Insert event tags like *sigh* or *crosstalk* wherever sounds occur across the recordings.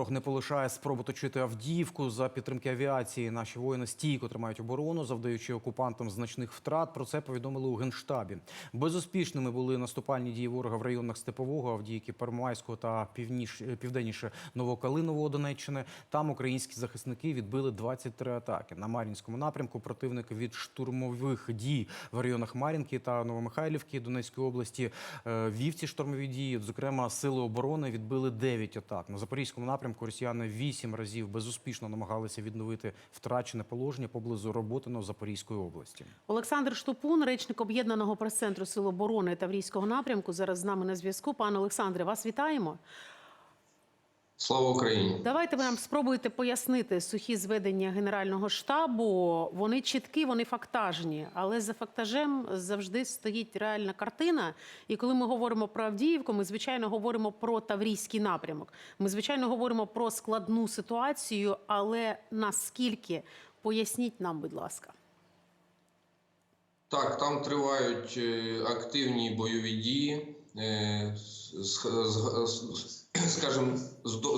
Ворог не полишає спробу точити Авдіївку за підтримки авіації. Наші воїни стійко тримають оборону, завдаючи окупантам значних втрат. Про це повідомили у генштабі. Безуспішними були наступальні дії ворога в районах Степового, Авдіївки, Первомайського та північ, південніше Новокалинового Донеччини. Там українські захисники відбили 23 атаки. На Мар'їнському напрямку противник від штурмових дій в районах Мар'їнки та Новомихайлівки Донецької області е, вів ці штурмові дії. Зокрема, сили оборони відбили 9 атак. На Запорізькому напрямку росіяни вісім разів безуспішно намагалися відновити втрачене положення поблизу Роботино Запорізької області. Олександр Штупун, речник об'єднаного прес-центру Сил оборони Таврійського напрямку, зараз з нами на зв'язку. Пане Олександре, вас вітаємо. Слава Україні! Давайте ви нам спробуєте пояснити сухі зведення Генерального штабу. Вони чіткі, вони фактажні, але за фактажем завжди стоїть реальна картина. І коли ми говоримо про Авдіївку, ми звичайно говоримо про Таврійський напрямок. Ми звичайно говоримо про складну ситуацію, але наскільки поясніть нам, будь ласка. Так, там тривають е, активні бойові дії. *clears throat* Е, Скажімо,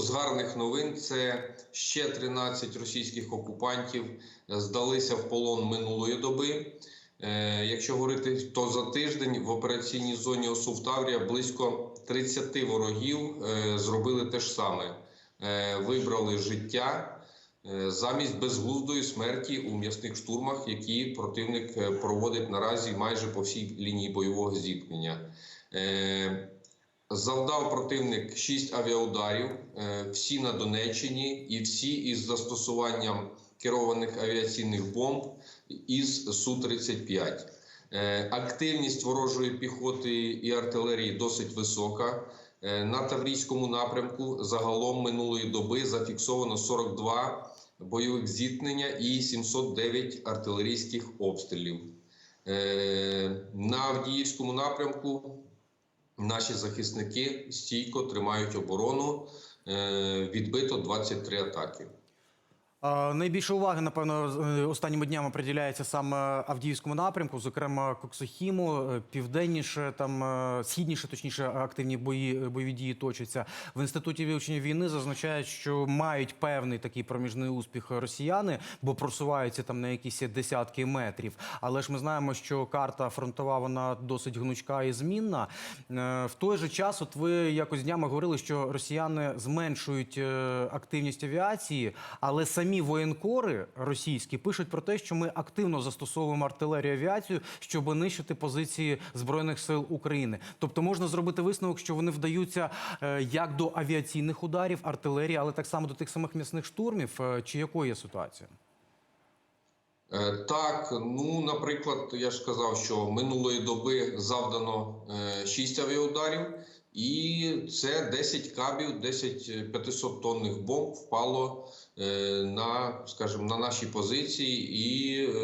з гарних новин це ще 13 російських окупантів здалися в полон минулої доби. Е, Якщо говорити, то за тиждень в операційній зоні ОСУ Таврія близько 30 ворогів е, зробили те ж саме: Е, вибрали життя. Е, замість безглуздої смерті у м'ясних штурмах, які противник е, проводить наразі майже по всій лінії бойового зіткнення. Завдав противник 6 авіаударів, е, всі на Донеччині і всі із застосуванням керованих авіаційних бомб із Су-35. Е, Активність ворожої піхоти і артилерії досить висока. Е, На Таврійському напрямку загалом минулої доби зафіксовано 42 бойових зіткнення і 709 артилерійських обстрілів. На Авдіївському напрямку наші захисники стійко тримають оборону. Е, Відбито 23 атаки. Найбільше уваги, напевно, е, останніми днями приділяється саме Авдіївському напрямку, зокрема Коксохіму, е, південніше, там е, східніше, точніше, активні бої бойові дії точаться. В інституті вивчення війни зазначають, що мають певний такий проміжний успіх росіяни, бо просуваються там на якісь десятки метрів. Але ж ми знаємо, що карта фронтова вона досить гнучка і змінна. В той же час, от ви якось днями говорили, що росіяни зменшують активність авіації, але самі воєнкори російські пишуть про те, що ми активно застосовуємо артилерію авіацію, щоб нищити позиції збройних сил України. Тобто можна зробити висновок, що вони вдаються е, як до авіаційних ударів, артилерії, але так само до тих самих м'ясних штурмів. Е, Чи якою є ситуація? Е, Так, ну, наприклад, я ж сказав, що минулої доби завдано 6 авіаударів, і це 10 кабів, 10 500-тонних бомб впало е, на, скажімо, на наші позиції і е,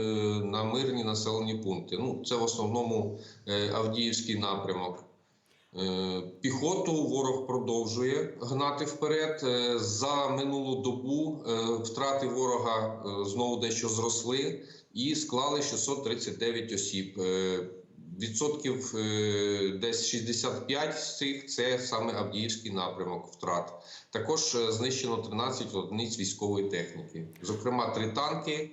на мирні населені пункти. Ну, це в основному е, Авдіївський напрямок. Е, Піхоту ворог продовжує гнати вперед. Е, За минулу добу е, втрати ворога знову дещо зросли і склали 639 осіб. Відсотків десь 65 з цих це саме Авдіївський напрямок втрат. Також знищено 13 одиниць військової техніки, зокрема три танки,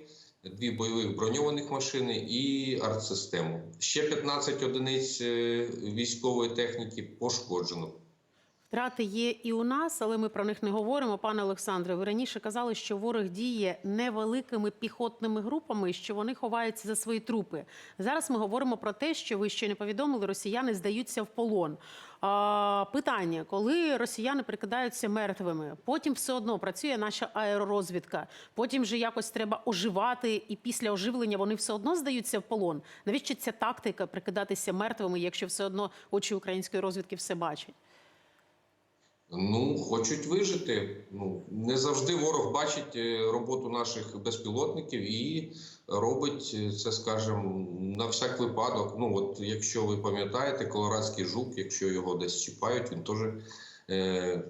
дві бойових броньованих машини і артсистему. Ще 15 одиниць е, військової техніки пошкоджено. Втрати є і у нас, але ми про них не говоримо. Пане Олександре, ви раніше казали, що ворог діє невеликими піхотними групами, що вони ховаються за свої трупи. Зараз ми говоримо про те, що ви ще не повідомили, росіяни здаються в полон. А, питання: коли росіяни прикидаються мертвими, потім все одно працює наша аеророзвідка. Потім же якось треба оживати, і після оживлення вони все одно здаються в полон. Навіщо ця тактика прикидатися мертвими, якщо все одно очі української розвідки все бачать? Ну, хочуть вижити. Ну не завжди ворог бачить е, роботу наших безпілотників і робить е, це, скажімо, на всяк випадок. Ну, от якщо ви пам'ятаєте, колорадський жук, якщо його десь чіпають, він теж е,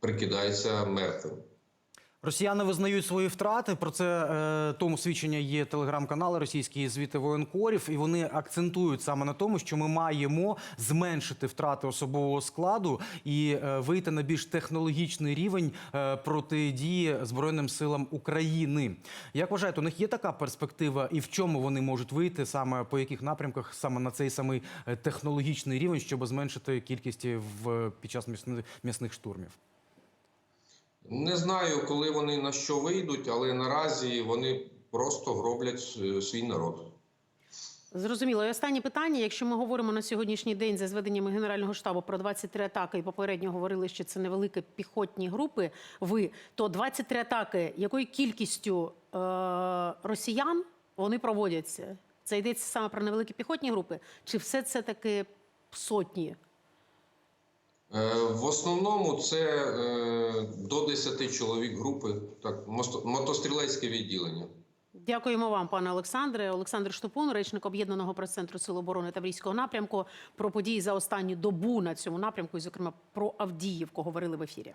прикидається мертвим. Росіяни визнають свої втрати. Про це е, тому свідчення є телеграм-канали російські звіти воєнкорів, і вони акцентують саме на тому, що ми маємо зменшити втрати особового складу і е, вийти на більш технологічний рівень е, протидії Збройним силам України. Як вважаєте, у них є така перспектива, і в чому вони можуть вийти саме по яких напрямках, саме на цей самий е, технологічний рівень, щоб зменшити кількість в під час м'ясних штурмів? Не знаю, коли вони на що вийдуть, але наразі вони просто гроблять е, свій народ. Зрозуміло. І останнє питання. Якщо ми говоримо на сьогоднішній день за зведеннями Генерального штабу про 23 атаки, і попередньо говорили, що це невеликі піхотні групи. Ви то 23 атаки, якою кількістю е- росіян вони проводяться? Це йдеться саме про невеликі піхотні групи, чи все це таки сотні? Е, В основному це е, до 10 чоловік групи, так, мотострілецьке відділення. Дякуємо вам, пане Олександре. Олександр Штупун, речник об'єднаного прес-центру Сил оборони Таврійського напрямку, про події за останню добу на цьому напрямку, і, зокрема, про Авдіївку говорили в ефірі.